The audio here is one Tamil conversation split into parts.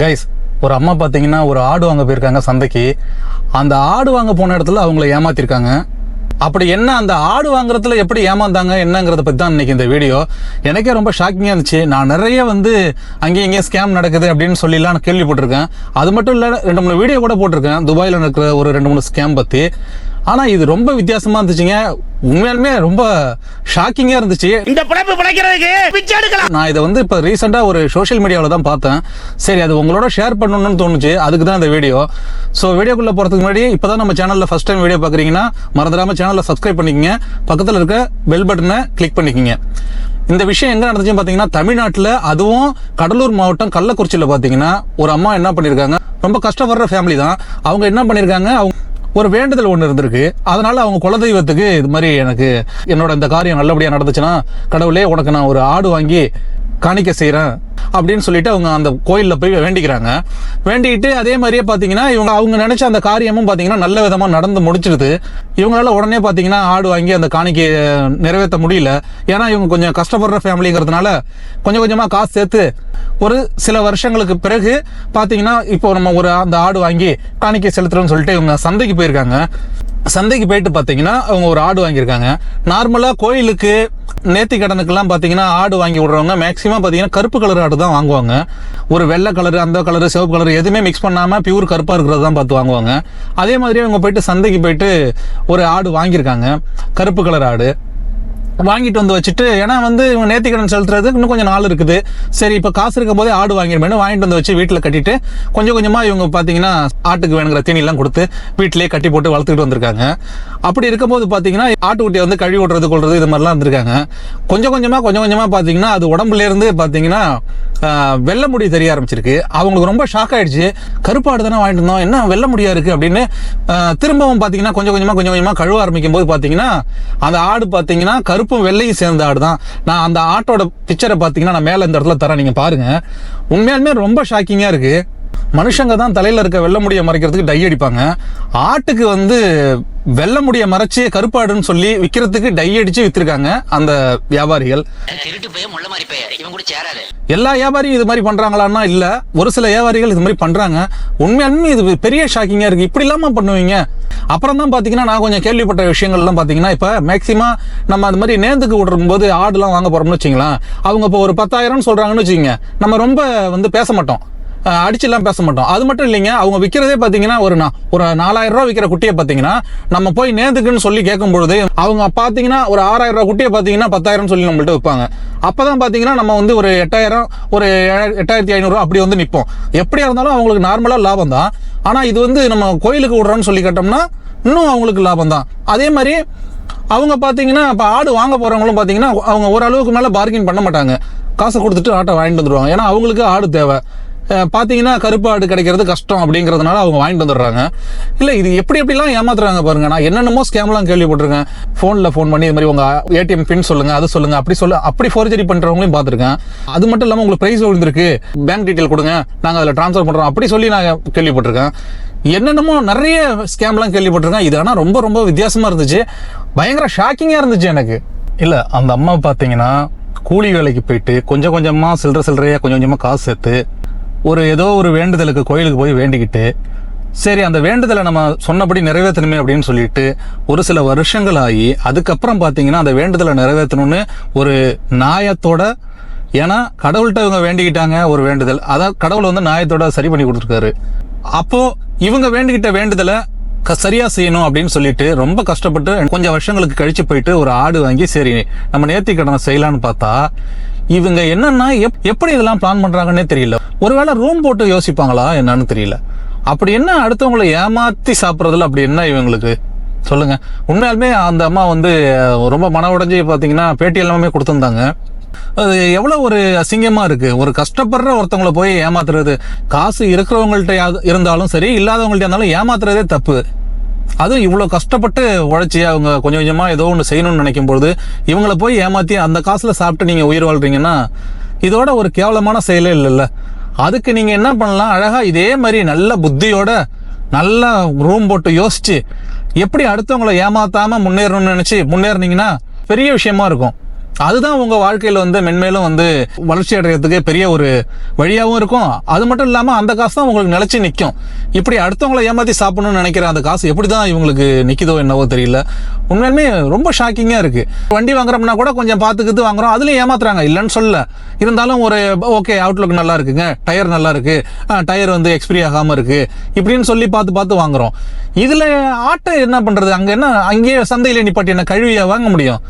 கைஸ் ஒரு அம்மா பார்த்தீங்கன்னா ஒரு ஆடு வாங்க போயிருக்காங்க சந்தைக்கு. அந்த ஆடு வாங்க போன இடத்துல அவங்கள ஏமாத்திருக்காங்க. அப்படி என்ன அந்த ஆடு வாங்குறதுல எப்படி ஏமாந்தாங்க என்னங்கிறத பற்றி தான் இன்னைக்கு இந்த வீடியோ. எனக்கே ரொம்ப ஷாக்கிங்காக இருந்துச்சு. நான் நிறைய வந்து அங்கேயும் இங்கேயும் ஸ்கேம் நடக்குது அப்படின்னு சொல்லிலாம் நான் கேள்விப்பட்டிருக்கேன். அது மட்டும் இல்லை ரெண்டு மூணு வீடியோ கூட போட்டிருக்கேன். துபாயில் நடக்கிற ஒரு ரெண்டு மூணு ஸ்கேம் பற்றி ஆனால் இது ரொம்ப வித்தியாசமாக இருந்துச்சுங்க. உண்மையாலுமே ரொம்ப ஷாக்கிங்காக இருந்துச்சு. இந்த பிழைப்பு பிழைக்கிறதுக்கு நான் இதை வந்து இப்போ ரீசெண்டாக ஒரு சோஷியல் மீடியாவில் தான் பார்த்தேன். சரி அது உங்களோட ஷேர் பண்ணணும்னு தோணுச்சு. அதுக்கு தான் இந்த வீடியோ ஸோ வீடியோக்குள்ளே போகிறதுக்கு முன்னாடி இப்போ தான் நம்ம சேனலில் ஃபஸ்ட் டைம் வீடியோ பார்க்குறீங்கன்னா மறந்துடாமல் சேனலை சப்ஸ்கிரைப் பண்ணிக்கங்க. பக்கத்தில் இருக்க பெல் பட்டனை கிளிக் பண்ணிக்கங்க. இந்த விஷயம் எங்கே நடந்துச்சுன்னு பார்த்தீங்கன்னா தமிழ்நாட்டில் அதுவும் கடலூர் மாவட்டம் கள்ளக்குறிச்சியில் பார்த்தீங்கன்னா ஒரு அம்மா என்ன பண்ணியிருக்காங்க ரொம்ப கஷ்டப்படுற ஃபேமிலி தான். அவங்க என்ன பண்ணியிருக்காங்க அவங்க ஒரு வேண்டுதல் ஒன்று இருந்திருக்கு. அதனால அவங்க குலதெய்வத்துக்கு இது மாதிரி எனக்கு என்னோட இந்த காரியம் நல்லபடியாக நடந்துச்சுன்னா கடவுளே உனக்கு நான் ஒரு ஆடு வாங்கி காணிக்க செய்கிறேன் அப்படின்னு சொல்லிட்டு அவங்க அந்த கோயிலில் போய் வேண்டிக்கிறாங்க. வேண்டிக்கிட்டு அதே மாதிரியே பார்த்தீங்கன்னா இவங்க அவங்க நினைச்ச அந்த காரியமும் பார்த்தீங்கன்னா நல்ல விதமாக நடந்து முடிச்சிடுது இவங்களால உடனே பார்த்தீங்கன்னா ஆடு வாங்கி அந்த காணிக்கை நிறைவேற்ற முடியல. ஏன்னா இவங்க கொஞ்சம் கஷ்டப்படுற ஃபேமிலிங்கிறதுனால கொஞ்சம் கொஞ்சமாக காசு சேர்த்து ஒரு சில வருஷங்களுக்கு பிறகு பார்த்தீங்கன்னா இப்போ நம்ம ஒரு அந்த ஆடு வாங்கி காணிக்கை செலுத்துறோம்னு சொல்லிட்டு இவங்க சந்தைக்கு போயிருக்காங்க. சந்தைக்கு போயிட்டு பார்த்தீங்கன்னா அவங்க ஒரு ஆடு வாங்கியிருக்காங்க. நார்மலாக கோயிலுக்கு நேர்த்தி கடனுக்கெல்லாம் பார்த்தீங்கன்னா ஆடு வாங்கி விடுறவங்க மேக்ஸிமம் பார்த்தீங்கன்னா கருப்பு கலர் ஆடு தான் வாங்குவாங்க. ஒரு வெள்ளை கலர் அந்த கலர் சிவப்பு கலர் எதுவுமே மிக்ஸ் பண்ணாமல் பியூர் கருப்பாக இருக்கிறது தான் பார்த்து வாங்குவாங்க. அதே மாதிரி அவங்க போயிட்டு சந்தைக்கு போயிட்டு ஒரு ஆடு வாங்கியிருக்காங்க. கருப்பு கலர் ஆடு. வாங்கிட்டு வந்து வச்சுட்டு ஏன்னா வந்து இவங்க நேர்த்திக்கடன் செலுத்துறதுக்கு இன்னும் கொஞ்சம் நாள் இருக்குது. சரி இப்போ காசு இருக்கும் போதே ஆடு வாங்கிடுமேனு வாங்கிட்டு வந்து வச்சு வீட்டில் கட்டிட்டு கொஞ்சம் கொஞ்சமாக இவங்க பார்த்தீங்கன்னா ஆட்டுக்கு வேணுங்கிற தீனிலாம் கொடுத்து வீட்டிலேயே கட்டி போட்டு வளர்த்துக்கிட்டு வந்திருக்காங்க. அப்படி இருக்கும்போது பார்த்தீங்கன்னா ஆட்டுக்குட்டியை வந்து கழுவி விடுறது கொள்வது இது மாதிரிலாம் இருந்திருக்காங்க. கொஞ்சம் கொஞ்சமாக கொஞ்சம் கொஞ்சமாக பார்த்தீங்கன்னா அது உடம்புலேருந்து பார்த்தீங்கன்னா வெள்ள வெள்ளை முடி தெரிய ஆரம்பிச்சிருக்கு. அவங்களுக்கு ரொம்ப ஷாக் ஆயிடுச்சு. கருப்பாடு தானே வாங்கிட்டு இருந்தோம் என்ன வெள்ள முடியா இருக்குது அப்படின்னு திரும்பவும் பார்த்தீங்கன்னா கொஞ்சம் கொஞ்சமாக கொஞ்சம் கொஞ்சமாக கழுவ ஆரம்பிக்கும் போது பார்த்தீங்கன்னா அந்த ஆடு பார்த்தீங்கன்னா கருப்பும் வெள்ளையும் சேர்ந்த ஆடு தான். நான் அந்த ஆட்டோட பிக்சரை பார்த்தீங்கன்னா நான் மேலே இந்த இடத்துல தரேன் நீங்கள் பாருங்கள் உண்மையாலுமே ரொம்ப ஷாக்கிங்காக இருக்குது மனுஷங்க தான் தலையில இருக்க வெள்ளை முடியை மறைக்கிறதுக்கு டை அடிப்பாங்க. ஆட்டுக்கு வந்து வெள்ளை முடியை மறைச்சு கருப்பாடுன்னு சொல்லி விற்கிறதுக்கு டை அடிச்சு வித்திருக்காங்க அந்த வியாபாரிகள். எல்லா வியாபாரியும் இது மாதிரி பண்றாங்களான்னா இல்ல ஒரு சில வியாபாரிகள் இது மாதிரி பண்றாங்க. உண்மையாலுமே இது பெரிய ஷாக்கிங்கா இருக்கு. இப்படி இல்லாம பண்ணுவீங்க. அப்புறம் தான் பாத்தீங்கன்னா நான் கொஞ்சம் கேள்விப்பட்ட விஷயங்கள்லாம் பாத்தீங்கன்னா இப்ப மேக்சிமம் நம்ம அந்த மாதிரி நேந்துக்கு விடும்போது ஆடுலாம் வாங்க போறோம்னு வச்சுங்களேன். அவங்க இப்போ ஒரு பத்தாயிரம்னு சொல்றாங்கன்னு வச்சுக்கோங்க. நம்ம ரொம்ப வந்து பேச மாட்டோம். அடிச்சுலாம் பேச மாட்டோம். அது மட்டும் இல்லைங்க அவங்க விற்கிறதே பார்த்தீங்கன்னா ஒரு ஒரு நாலாயிரம் ரூபா விற்கிற குட்டியை பார்த்தீங்கன்னா நம்ம போய் நேர்ந்துக்குன்னு சொல்லி கேட்கும் பொழுது அவங்க பார்த்தீங்கன்னா ஒரு ஆறாயிரம் ரூபா குட்டியை பார்த்தீங்கன்னா பத்தாயிரம் சொல்லி நம்மள்ட்ட விற்பாங்க. அப்பதான் பார்த்தீங்கன்னா நம்ம வந்து ஒரு எட்டாயிரம் ஒரு எட்டாயிரத்தி ஐநூறுரூவா அப்படி வந்து நிற்போம் எப்படியா இருந்தாலும் அவங்களுக்கு நார்மலாக லாபம் தான். ஆனால் இது வந்து நம்ம கோயிலுக்கு விடுறோம்னு சொல்லி கேட்டோம்னா இன்னும் அவங்களுக்கு லாபம் தான். அதே மாதிரி அவங்க பார்த்தீங்கன்னா இப்போ ஆடு வாங்க போகிறவங்களும் பார்த்தீங்கன்னா அவங்க ஓரளவுக்கு மேலே பார்கின் பண்ண மாட்டாங்க. காசை கொடுத்துட்டு ஆட்டை வாங்கிட்டு வந்துடுவாங்க ஏன்னா அவங்களுக்கு ஆடு தேவை. பார்த்தீங்கன்னா கருப்பு ஆடு கிடைக்கிறது கஷ்டம் அப்படிங்கிறதுனால அவங்க வாங்கிட்டு வந்துடுறாங்க. இல்லை இது எப்படி எப்படிலாம் ஏமாத்துறாங்க பாருங்க. நான் என்னென்னமோ ஸ்கேம்லாம் கேள்விப்பட்டிருக்கேன். ஃபோனில் ஃபோன் பண்ணி இது மாதிரி உங்கள் ஏடிஎம் பின் சொல்லுங்கள் அது சொல்லுங்கள் அப்படி சொல்ல அப்படி ஃபோர்ஜரி பண்ணுறவங்களையும் பார்த்துருக்கேன். அது மட்டும் இல்லாமல் உங்களுக்கு ப்ரைஸ் விழுந்திருக்கு. பேங்க் டீட்டெயில் கொடுங்க நாங்கள் அதில் ட்ரான்ஸ்ஃபர் பண்ணுறோம் அப்படி சொல்லி நான் கேள்விப்பட்டிருக்கேன். என்னென்னமோ நிறைய ஸ்கேம்லாம் கேள்விப்பட்டிருக்கேன். இது ஆனால் ரொம்ப ரொம்ப வித்தியாசமாக இருந்துச்சு. பயங்கர ஷாக்கிங்காக இருந்துச்சு எனக்கு. இல்லை அந்த அம்மா பார்த்தீங்கன்னா கூலி வேலைக்கு போயிட்டு கொஞ்சம் கொஞ்சமாக சில்லற சில்லறையாக கொஞ்சம் கொஞ்சமாக காசு சேர்த்து ஒரு ஏதோ ஒரு வேண்டுதலுக்கு கோயிலுக்கு போய் வேண்டிக்கிட்டு சரி அந்த வேண்டுதலை நம்ம சொன்னபடி நிறைவேற்றணுமே அப்படின்னு சொல்லிட்டு ஒரு சில வருஷங்கள் ஆகி அதுக்கப்புறம் பார்த்தீங்கன்னா அந்த வேண்டுதலை நிறைவேற்றணும்னு ஒரு நாயத்தோட ஏன்னா கடவுள்கிட்ட இவங்க வேண்டிக்கிட்டாங்க ஒரு வேண்டுதல். அதான் கடவுள் வந்து நாயத்தோட சரி பண்ணி கொடுத்துருக்காரு. அப்போது இவங்க வேண்டிக்கிட்ட வேண்டுதலை க- சரியா செய்யணும் அப்படின்னு சொல்லிட்டு ரொம்ப கஷ்டப்பட்டு கொஞ்சம் வருஷங்களுக்கு கழிச்சு போயிட்டு ஒரு ஆடு வாங்கி சரி நம்ம நேர்த்தி கடனை செய்யலான்னு பார்த்தா இவங்க என்னன்னா எப்- எப்படி இதெல்லாம் பிளான் பண்றாங்கன்னே தெரியல. ஒருவேளை ரூம் போட்டு யோசிப்பாங்களா என்னன்னு தெரியல. அப்படி என்ன அடுத்தவங்களை ஏமாத்தி சாப்பிட்றதுல அப்படி என்ன இவங்களுக்கு? சொல்லுங்க. உண்மையாலுமே அந்த அம்மா வந்து ரொம்ப மன உடஞ்சி பார்த்தீங்கன்னா பேட்டி எல்லாமே கொடுத்துருந்தாங்க. அது எவ்வளோ ஒரு அசிங்கமா இருக்கு. ஒரு கஷ்டப்படுற ஒருத்தவங்கள போய் ஏமாத்துறது. காசு இருக்கிறவங்கள்ட்ட இருந்தாலும் சரி இல்லாதவங்கள்ட்ட இருந்தாலும் ஏமாத்துறதே தப்பு. அதுவும் இவ்வளோ கஷ்டப்பட்டு உழைச்சி அவங்க கொஞ்சம் கொஞ்சமாக ஏதோ ஒன்று செய்யணும்னு நினைக்கும் பொழுது இவங்கள போய் ஏமாற்றி அந்த காசில் சாப்பிட்டு நீங்கள் உயிர் வாழ்றீங்கன்னா இதோட ஒரு கேவலமான செயலே இல்லைல்ல. அதுக்கு நீங்கள் என்ன பண்ணலாம்? அழகாக இதே மாதிரி நல்ல புத்தியோட நல்லா ரூம் போட்டு யோசிச்சு எப்படி அடுத்தவங்கள ஏமாற்றாமல் முன்னேறணும்னு நினச்சி முன்னேறினீங்கன்னா பெரிய விஷயமா இருக்கும். அதுதான் உங்க வாழ்க்கையில வந்து மென்மேலும் வந்து வளர்ச்சி அடைகிறதுக்கு பெரிய ஒரு வழியாகவும் இருக்கும். அது மட்டும் இல்லாம அந்த காசு தான் உங்களுக்கு நிலைச்சு நிற்கும் இப்படி அடுத்தவங்களை ஏமாத்தி சாப்பிடணும்னு நினைக்கிற அந்த காசு எப்படி தான் இவங்களுக்கு நிற்கிதோ என்னவோ தெரியல. உண்மையுமே ரொம்ப ஷாக்கிங்கா இருக்கு. வண்டி வாங்குறோம்னா கூட கொஞ்சம் பார்த்துக்கிட்டு வாங்குறோம். அதுலயும் ஏமாத்துறாங்க. இல்லைன்னு சொல்ல இருந்தாலும் ஒரு ஓகே அவுட்லுக் நல்லா இருக்குங்க. டயர் நல்லா இருக்கு. டயர் வந்து எக்ஸ்பிரி ஆகாம இருக்கு. இப்படின்னு சொல்லி பார்த்து பார்த்து வாங்குறோம். இதுல ஆட்டை என்ன பண்றது? அங்க என்ன அங்கேயே சந்தையில நிப்பாட்டி என்ன கழுவியா வாங்க முடியும்?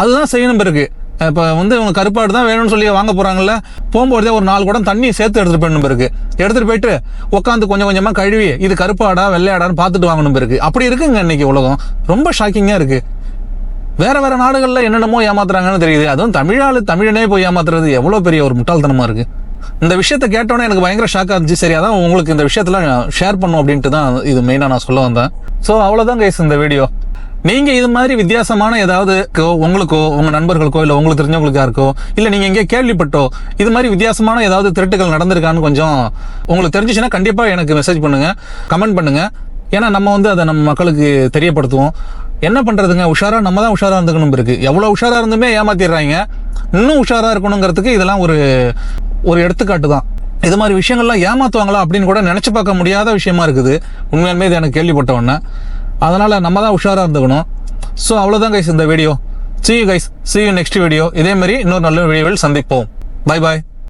அதுதான் செய்யணும் பிறகு. இப்போ வந்து இவங்க கருப்பாடு தான் வேணும்னு சொல்லி வாங்க போகிறாங்கல்ல போகும்போதே ஒரு நாலு குடம் தண்ணி சேர்த்து எடுத்துகிட்டு போயிடணும் பிறகு. எடுத்துகிட்டு போயிட்டு உட்காந்து கொஞ்சம் கொஞ்சமாக கழுவி இது கருப்பாடா வெள்ளையாடான்னு பார்த்துட்டு வாங்கணும் பிறகு. அப்படி இருக்குங்க இன்னைக்கு உலகம். ரொம்ப ஷாக்கிங்காக இருக்குது வேற வேற நாடுகளில் என்னென்னமோ ஏமாத்துறாங்கன்னு தெரியுது. அதுவும் தமிழாளு தமிழனே போய் ஏமாத்துறது எவ்வளோ பெரிய ஒரு முட்டாள்தனமாக இருக்குது இந்த விஷயத்தை கேட்டோன்னே எனக்கு பயங்கர ஷாக்காக இருந்துச்சு. சரி அதான் உங்களுக்கு இந்த விஷயத்தெல்லாம் ஷேர் பண்ணும் அப்படின்ட்டு தான் இது மெயினாக நான் சொல்ல வந்தேன். ஸோ அவ்வளோதான் கைஸ் இந்த வீடியோ நீங்க இது மாதிரி வித்தியாசமான ஏதாவது உங்களுக்கோ உங்க நண்பர்களுக்கோ இல்ல உங்களுக்கு தெரிஞ்சவங்களுக்கா இருக்கோ இல்ல நீங்க எங்கேயோ கேள்விப்பட்டோ இது மாதிரி வித்தியாசமான ஏதாவது திருட்டுகள் நடந்திருக்கான்னு கொஞ்சம் உங்களுக்கு தெரிஞ்சிச்சுன்னா கண்டிப்பா எனக்கு மெசேஜ் பண்ணுங்க கமெண்ட் பண்ணுங்க. ஏன்னா நம்ம வந்து அதை நம்ம மக்களுக்கு தெரியப்படுத்துவோம். என்ன பண்றதுங்க? உஷாரா நம்ம தான் உஷாரா இருந்துக்கணும் இருக்கு எவ்வளவு உஷாரா இருந்துமே ஏமாத்திடுறாங்க. இன்னும் உஷாரா இருக்கணுங்கிறதுக்கு இதெல்லாம் ஒரு ஒரு எடுத்துக்காட்டு தான். இது மாதிரி விஷயங்கள்லாம் ஏமாத்துவாங்களா அப்படின்னு கூட நினைச்சு பார்க்க முடியாத விஷயமா இருக்குது. உண்மையாலுமே இது எனக்கு கேள்விப்பட்ட உடனே அதனால் நம்ம தான் உஷாராக இருந்துக்கணும். ஸோ அவ்வளோதான் கைஸ் இந்த video see you guys see you next video இதே மாதிரி இன்னொரு நல்ல வீடியோவில் சந்திப்போம். Bye bye